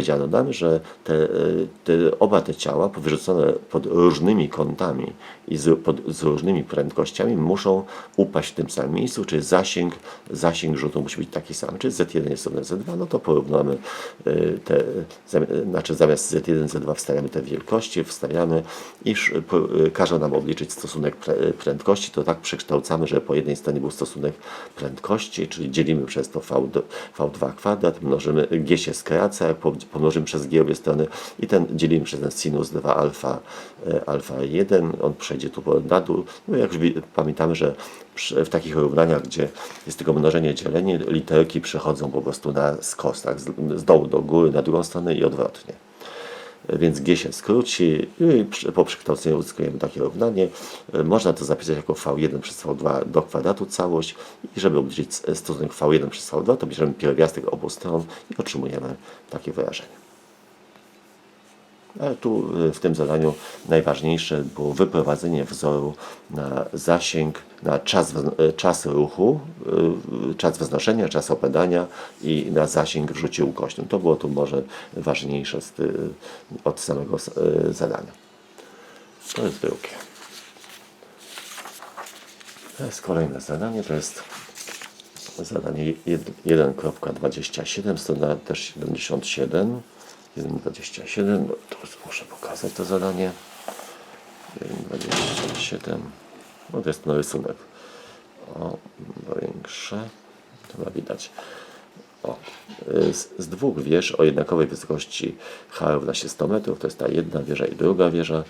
Powiedziano nam, że te, e, te, oba te ciała wyrzucone pod różnymi kątami i z, pod, z różnymi prędkościami muszą upaść w tym samym miejscu, czyli zasięg, zasięg rzutu musi być taki sam. Czy Z1 jest równe Z2, no to porównamy e, te, znaczy zamiast Z1, Z2 wstawiamy te wielkości, wstawiamy i e, każą nam obliczyć stosunek prędkości, to tak przekształcamy, że po jednej stronie był stosunek prędkości, czyli dzielimy przez to V, V2 kwadrat, mnożymy, G się skraca, jak pomnożymy przez G obie strony i ten dzielimy przez ten sinus 2 alfa, e, alfa 1, on przejdzie tu na dół. No jak już pamiętamy, że w takich równaniach, gdzie jest tylko mnożenie, dzielenie, literki przechodzą po prostu na skos, tak, z dołu do góry, na drugą stronę i odwrotnie więc G się skróci i po przekształceniu uzyskujemy takie równanie. E, Można to zapisać jako V1 przez V2 do kwadratu całość i żeby s- stosunek V1 przez V2, to bierzemy pierwiastek obu stron i otrzymujemy takie wyrażenie. Ale tu y, w tym zadaniu najważniejsze było wyprowadzenie wzoru na zasięg, na czas, y, czas ruchu, y, czas wznoszenia, czas opadania i na zasięg w rzucie ukośnym. To było tu może ważniejsze z od samego zadania. To jest drugie. To jest kolejne zadanie, to jest zadanie jed- 1.27, strona też 77. 1.27, no to muszę pokazać to zadanie. 1.27, no to jest ten rysunek. O, większe, chyba widać. O, z, z dwóch wież o jednakowej wysokości H równa się 100 metrów, to jest ta jedna wieża i druga wieża,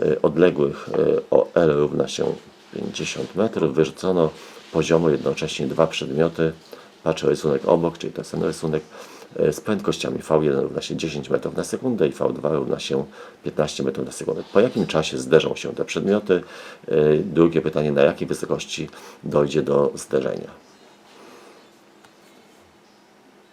y, odległych y, o L równa się 50 metrów, wyrzucono poziomo jednocześnie dwa przedmioty, patrzę rysunek obok, czyli ten rysunek, y, z prędkościami V1 równa się 10 metrów na sekundę i V2 równa się 15 metrów na sekundę. Po jakim czasie zderzą się te przedmioty? Y, Drugie pytanie, na jakiej wysokości dojdzie do zderzenia?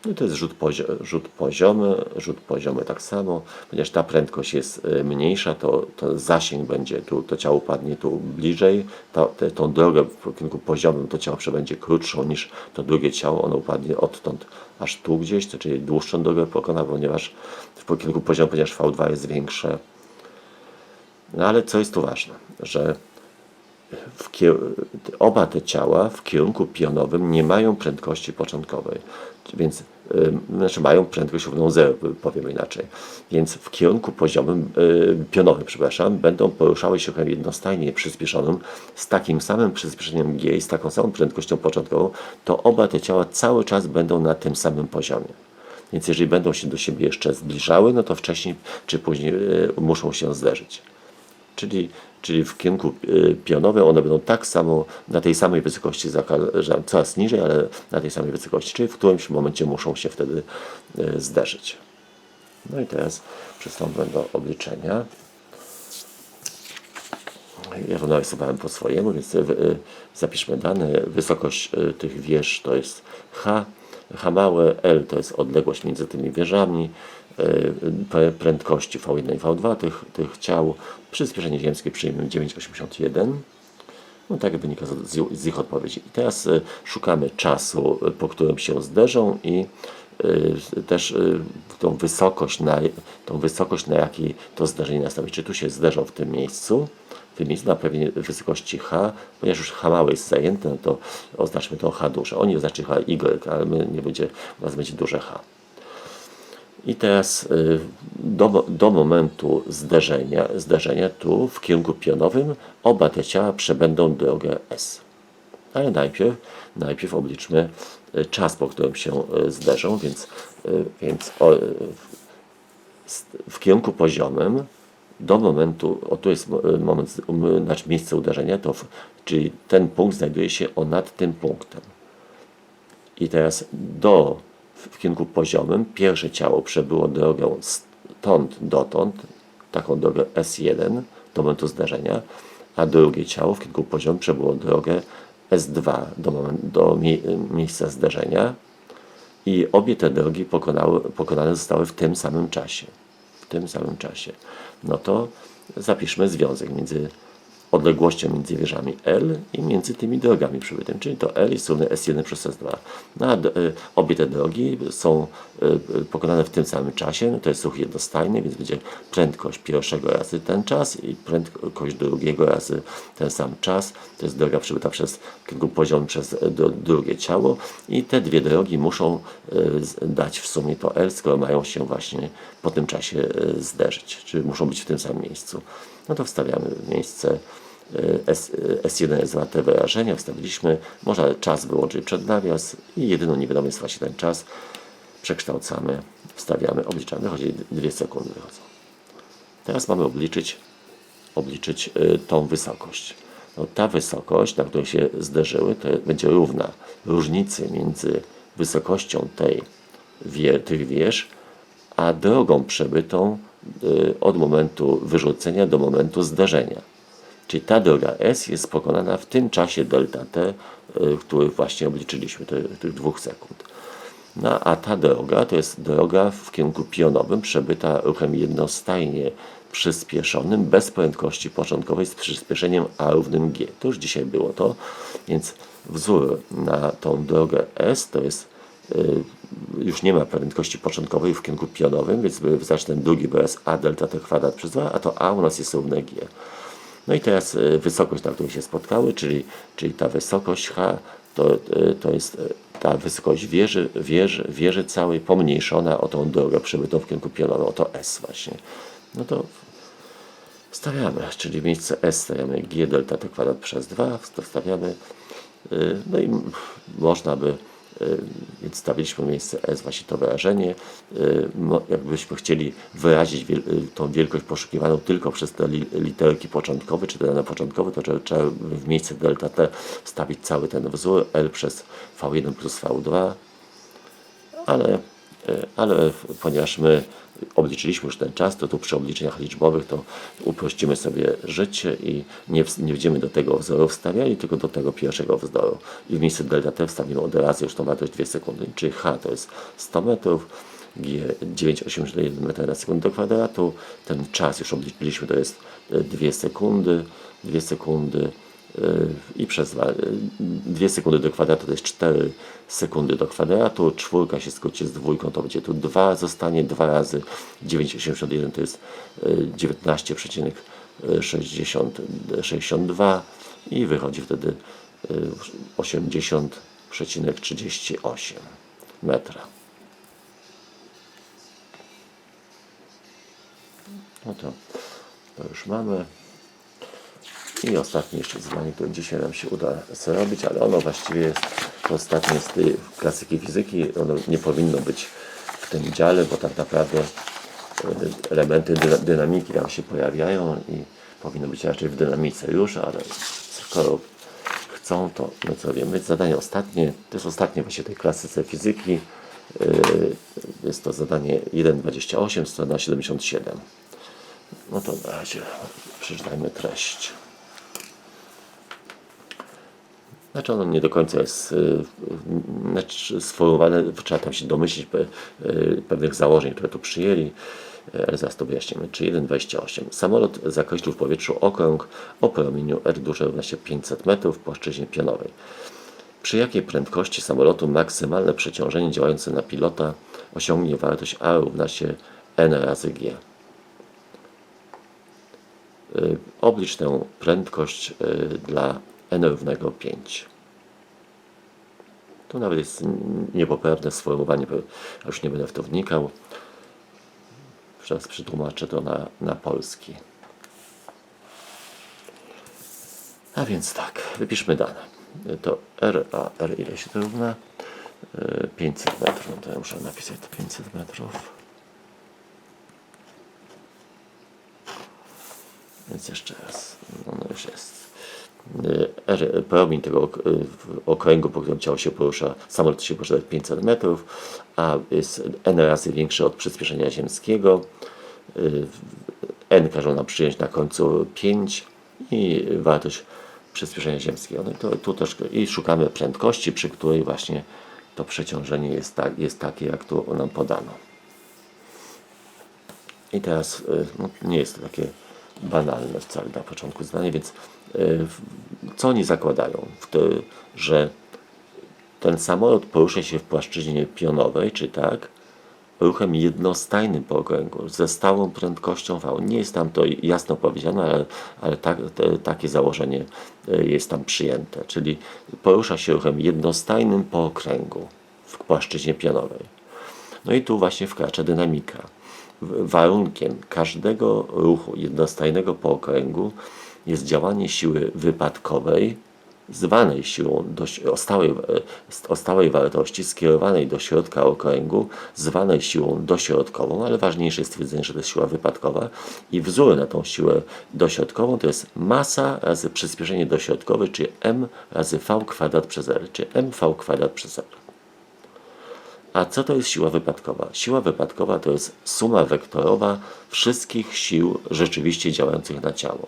No to jest rzut, rzut poziomy, rzut poziomy tak samo, ponieważ ta prędkość jest y, mniejsza, to, to zasięg będzie tu, to ciało padnie tu bliżej, to, te, tą drogę w kierunku poziomym to ciało przebędzie krótszą niż to drugie ciało, ono upadnie odtąd aż tu gdzieś, to czyli dłuższą drogę pokona, ponieważ w kierunku poziomym, ponieważ V2 jest większe. No ale co jest tu ważne, że oba te ciała w kierunku pionowym nie mają prędkości początkowej, więc znaczy mają prędkość równą zero, powiem inaczej. Więc w kierunku poziomym, y, pionowym, przepraszam, będą poruszały się jednostajnie przyspieszonym z takim samym przyspieszeniem g i z taką samą prędkością początkową, to oba te ciała cały czas będą na tym samym poziomie. Więc jeżeli będą się do siebie jeszcze zbliżały, no to wcześniej czy później y, muszą się zderzyć czyli, czyli w kierunku y, pionowym one będą tak samo na tej samej wysokości, coraz niżej, ale na tej samej wysokości, czyli w którymś momencie muszą się wtedy y, zderzyć. No i teraz przystąpmy do obliczenia. Ja to narysowałem po swojemu, więc y, zapiszmy dane. Wysokość tych wież to jest H, H małe, L to jest odległość między tymi wieżami, prędkości V1 i V2 tych, tych ciał. Przyspieszenie ziemskie przyjmiemy 9,81. No tak wynika z, z, ich odpowiedzi. I teraz y, szukamy czasu, y, po którym się zderzą i y, też y, tą wysokość, na, tą wysokość, na jakiej to zderzenie nastąpi. Czy tu się zderzą w tym miejscu, w tym miejscu na pewnej wysokości H, ponieważ już H małe jest zajęte, no to oznaczmy to H duże. Oni oznaczy H Y, ale my nie będzie, u nas będzie duże H. I teraz y, do, do momentu zderzenia, zderzenia tu w kierunku pionowym oba te ciała przebędą drogę S. Ale najpierw, najpierw obliczmy y, czas, po którym się y, zderzą, więc, więc o, w- kierunku poziomym do momentu, o tu jest moment, um, znaczy miejsce uderzenia, to w, czyli ten punkt znajduje się o nad tym punktem. I teraz do, w kierunku poziomym pierwsze ciało przebyło drogą stąd dotąd, taką drogę S1 do momentu zdarzenia, a drugie ciało w kierunku poziomym przebyło drogę S2 do, moment, do mie miejsca zdarzenia i obie te drogi pokonały, pokonane zostały w tym samym czasie. W tym samym czasie. No to zapiszmy związek między odległością między wieżami L i między tymi drogami przybytymi, czyli to L jest równe S1 przez S2. No, y, obie te drogi są y, y, pokonane w tym samym czasie, no to jest ruch jednostajny, więc będzie prędkość pierwszego razy ten czas i prędkość drugiego razy ten sam czas. To jest droga przybyta przez kierunku poziom przez drugie ciało i te dwie drogi muszą dać w sumie to L, skoro mają się właśnie po tym czasie zderzyć, czyli muszą być w tym samym miejscu. No to wstawiamy miejsce S, y, S1 jest warte wyrażenia, wstawiliśmy, można czas wyłączyć przed nawias i jedyną niewiadomą jest właśnie ten czas. Przekształcamy, wstawiamy, obliczamy, wychodzi 2 sekundy wychodzą. Teraz mamy obliczyć, obliczyć y, tą wysokość. No, ta wysokość, na którą się zderzyły, to będzie równa różnicy między wysokością tej, tych wież, a drogą przebytą y, od momentu wyrzucenia do momentu zderzenia. Czyli ta droga S jest pokonana w tym czasie delta T, y, który właśnie obliczyliśmy, tych dwóch sekund. No, a ta droga to jest droga w kierunku pionowym, przebyta ruchem jednostajnie przyspieszonym, bez prędkości początkowej, z przyspieszeniem a równym g. To już dzisiaj było to, więc wzór na tą drogę S to jest y, już nie ma prędkości początkowej w kierunku pionowym, więc wystarczy ten drugi wyraz a delta t kwadrat przez 2, a to a u nas jest równe g. No i teraz y, wysokość, na której się spotkały, czyli, czyli ta wysokość h, to, y, to jest y, ta wysokość wieży, wieży, wieży całej pomniejszona o tą drogę przebytą w kierunku pionowym, o to s właśnie. No to stawiamy, czyli w miejsce s stawiamy g delta t kwadrat przez 2, to stawiamy, y, no i można by więc stawiliśmy miejsce S właśnie to wyrażenie. Y, Jakbyśmy chcieli wyrazić y, tą wielkość poszukiwaną tylko przez te li- literki początkowe, czy te dane początkowe, to trzeba, w miejsce delta t wstawić cały ten wzór L przez V1 plus V2, ale, ale ponieważ my obliczyliśmy już ten czas, to tu przy obliczeniach liczbowych to uprościmy sobie życie i nie, nie będziemy do tego wzoru wstawiali, tylko do tego pierwszego wzoru. I w miejsce delta t wstawimy od razu już tą wartość 2 sekundy, czyli h to jest 100 metrów, g 9,81 metra na sekundę do kwadratu, ten czas już obliczyliśmy, to jest 2 sekundy, 2 sekundy, i przez 2 sekundy do kwadratu to jest 4 sekundy do kwadratu, czwórka się skróci z dwójką, to będzie tu 2, zostanie 2 razy 9,81 to jest yy, 19,62 i wychodzi wtedy yy, 80,38 metra. No to, to już mamy. I ostatnie jeszcze zadanie, które dzisiaj nam się uda zrobić, ale ono właściwie jest ostatnie z tej klasyki fizyki. Ono nie powinno być w tym dziale, bo tak naprawdę e, elementy dyna- dynamiki tam się pojawiają i powinno być raczej w dynamice już, ale skoro chcą, to my co wiemy. Zadanie ostatnie, to jest ostatnie właśnie tej klasyce fizyki. Yy, Jest to zadanie 1.28, strona 77. No to na razie przeczytajmy treść. Znaczy ono nie do końca jest y, y, znaczy sformułowane, trzeba tam się domyślić y, pewnych założeń, które tu przyjęli, y, ale zaraz to wyjaśnimy. Czy 1,28. Samolot zakreślił w powietrzu okrąg o promieniu R duże równa się 500 metrów w płaszczyźnie pionowej. Przy jakiej prędkości samolotu maksymalne przeciążenie działające na pilota osiągnie wartość A równa się N razy G? Y, Oblicz tę prędkość y, dla n równego 5. Tu nawet jest niepoprawne sformułowanie, bo już nie będę w to wnikał. Teraz przetłumaczę to na, na polski. A więc tak, wypiszmy dane. Y, To R, a R ile się to równa? Y, 500 metrów, no to ja muszę napisać to 500 metrów. Więc jeszcze raz, no, no już jest. R, promień tego w okręgu, po którym ciało się porusza, samolot się porusza 500 metrów, a jest n razy większy od przyspieszenia ziemskiego. Y, N każą nam przyjąć na końcu 5 i wartość przyspieszenia ziemskiego. No i to, tu też i szukamy prędkości, przy której właśnie to przeciążenie jest, tak, jest takie, jak tu nam podano. I teraz y, no, nie jest to takie banalne wcale na początku zdania, więc w- co oni zakładają? Że ten samolot porusza się w płaszczyźnie pionowej, czy tak, ruchem jednostajnym po okręgu, ze stałą prędkością V. Nie jest tam to jasno powiedziane, ale, ale tak, te, takie założenie e, jest tam przyjęte, czyli porusza się ruchem jednostajnym po okręgu w płaszczyźnie pionowej. No i tu właśnie wkracza dynamika. Warunkiem każdego ruchu jednostajnego po okręgu jest działanie siły wypadkowej, zwanej siłą dość, o, stałej, e, o stałej wartości, skierowanej do środka okręgu, zwanej siłą dośrodkową, ale ważniejsze jest stwierdzenie, że to jest siła wypadkowa i wzór na tą siłę dośrodkową to jest masa razy przyspieszenie dośrodkowe, czyli m razy v kwadrat przez r, czyli mv kwadrat przez r. A co to jest siła wypadkowa? Siła wypadkowa to jest suma wektorowa wszystkich sił rzeczywiście działających na ciało.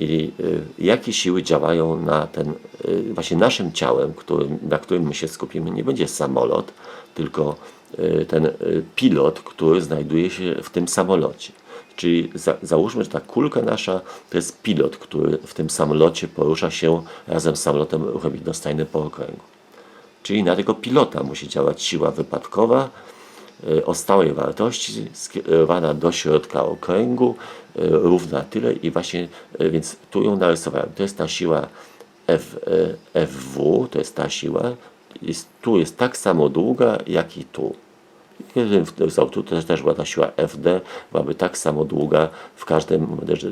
I y, jakie siły działają na ten, y, właśnie naszym ciałem, którym, na którym my się skupimy, nie będzie samolot, tylko y, ten pilot, który znajduje się w tym samolocie. Czyli za, załóżmy, że ta kulka nasza to jest pilot, który w tym samolocie porusza się razem z samolotem ruchem jednostajnym po okręgu. Czyli na tego pilota musi działać siła wypadkowa y, o stałej wartości skierowana do środka okręgu, y, równa tyle i właśnie, y, więc tu ją narysowałem. To jest ta siła F, FW, to jest ta siła, jest, tu jest tak samo długa, jak i tu. Kiedy wpisał tu też, też była ta siła FD, byłaby tak samo długa w każdym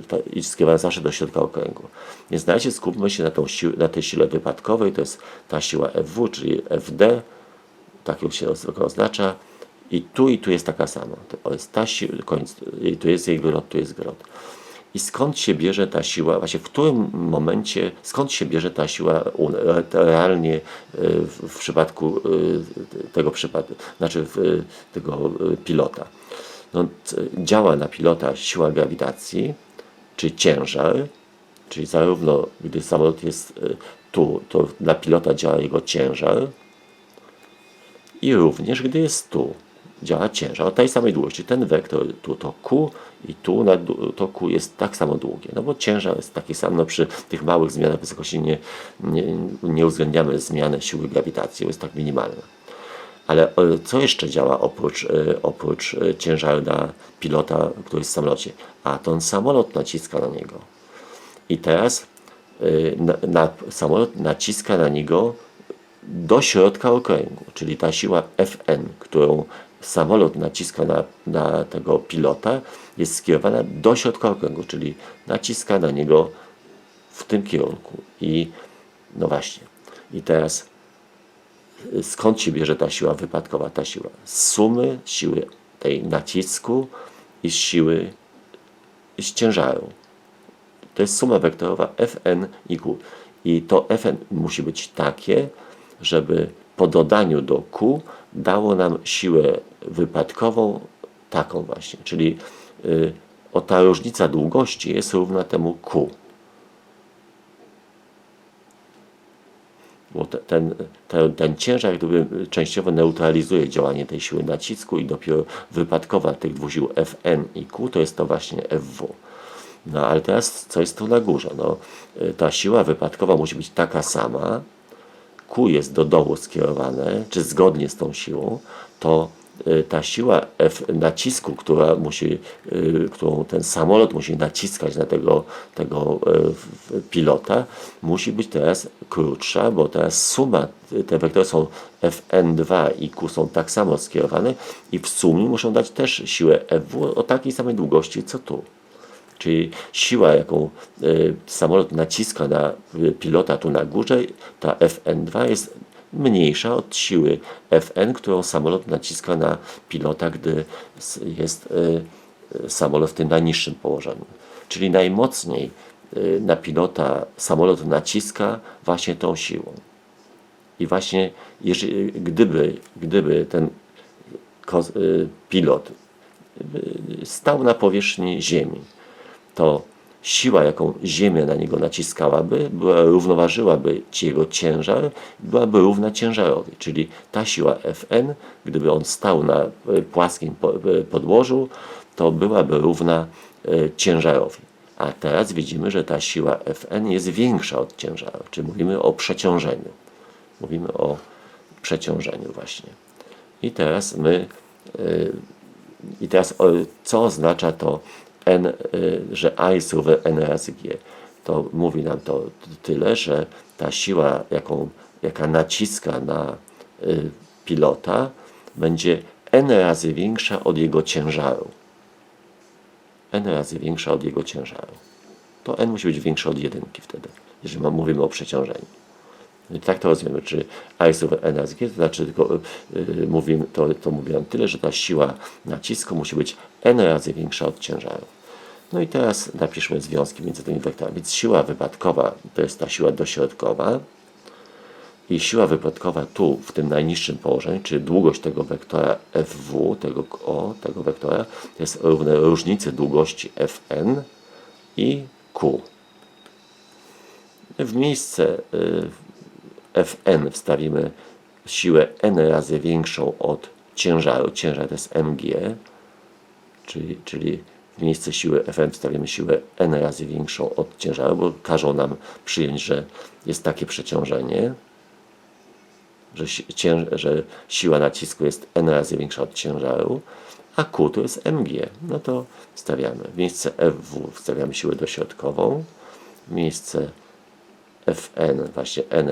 ta- i skierowana zawsze do środka okręgu. Więc na razie skupmy się na, tą sił, na tej sile wypadkowej, to jest ta siła FW, czyli FD, tak ją się oznacza. I tu i tu jest taka sama. To jest ta siła, koniec, tu jest jej grot, tu jest grot. I skąd się bierze ta siła, właśnie w którym momencie, skąd się bierze ta siła realnie y, w, przypadku y, tego przypadku, znaczy tego y, pilota. No, działa na pilota siła grawitacji, czy ciężar, czyli zarówno gdy samolot jest tu, to na pilota działa jego ciężar, i również gdy jest tu, działa ciężar o tej samej długości. Ten wektor tu to Q i tu na, to Q jest tak samo długie, no bo ciężar jest taki sam, no przy tych małych zmianach wysokości nie, nie, nie uwzględniamy zmiany siły grawitacji, jest tak minimalna. Ale e, co jeszcze działa oprócz, e, oprócz e, ciężaru na pilota, który jest w samolocie? A to samolot naciska na niego. I teraz na, na, samolot naciska na niego do środka okręgu, czyli ta siła Fn, którą samolot naciska na, na tego pilota, jest skierowana do środka okręgu, czyli naciska na niego w tym kierunku. I no właśnie. I teraz y, skąd się bierze ta siła wypadkowa? Ta siła z sumy siły tej nacisku i z siły z ciężaru. To jest suma wektorowa Fn i Q. I to Fn musi być takie, żeby po dodaniu do Q dało nam siłę wypadkową taką właśnie. Czyli y, o ta różnica długości jest równa temu Q. Bo te, ten, ten, ten ciężar gdyby częściowo neutralizuje działanie tej siły nacisku i dopiero wypadkowa tych dwóch sił Fn i Q to jest to właśnie Fw. No ale teraz co jest tu na górze? No, y, ta siła wypadkowa musi być taka sama, Q jest do dołu skierowane, czy zgodnie z tą siłą, to ta siła F nacisku, która musi, y, którą ten samolot musi naciskać na tego, tego y, pilota, musi być teraz krótsza, bo teraz suma, y, te wektory są Fn2 i Q są tak samo skierowane i w sumie muszą dać też siłę Fw o takiej samej długości co tu. Czyli siła, jaką y, samolot naciska na y, pilota tu na górze, ta Fn2 jest mniejsza od siły Fn, którą samolot naciska na pilota, gdy jest y, y, samolot w tym najniższym położeniu. Czyli najmocniej y, na pilota samolot naciska właśnie tą siłą. I właśnie jeżeli, gdyby, gdyby ten pilot stał na powierzchni Ziemi, to siła, jaką Ziemia na niego naciskałaby, była, równoważyłaby jego ciężar, byłaby równa ciężarowi. Czyli ta siła Fn, gdyby on stał na e, płaskim e, podłożu, to byłaby równa e, ciężarowi. A teraz widzimy, że ta siła Fn jest większa od ciężaru, czyli mówimy o przeciążeniu. Mówimy o przeciążeniu właśnie. I teraz my, i teraz co oznacza to n, y, że A jest równe n razy g? To mówi nam to tyle, że ta siła, jaką, jaka naciska na y, pilota, będzie n razy większa od jego ciężaru. n razy większa od jego ciężaru. To n musi być większe od jedynki wtedy, jeżeli mówimy o przeciążeniu. Tak to rozumiemy, czy razy g, to znaczy tylko yy, mówimy, to, to mówi nam tyle, że ta siła nacisku musi być n razy większa od ciężaru. No i teraz napiszmy związki między tymi wektorami. Więc siła wypadkowa to jest ta siła dośrodkowa i siła wypadkowa tu, w tym najniższym położeniu, czyli długość tego wektora FW, tego O, tego wektora, to jest równe różnicy długości Fn i Q. W miejsce y, Fn wstawimy siłę n razy większą od ciężaru. Ciężar to jest mg, czyli, czyli w miejsce siły Fn wstawimy siłę n razy większą od ciężaru, bo każą nam przyjąć, że jest takie przeciążenie, że, że siła nacisku jest n razy większa od ciężaru, a Q to jest mg. No to wstawiamy. W miejsce Fw wstawiamy siłę dośrodkową, w miejsce Fn właśnie n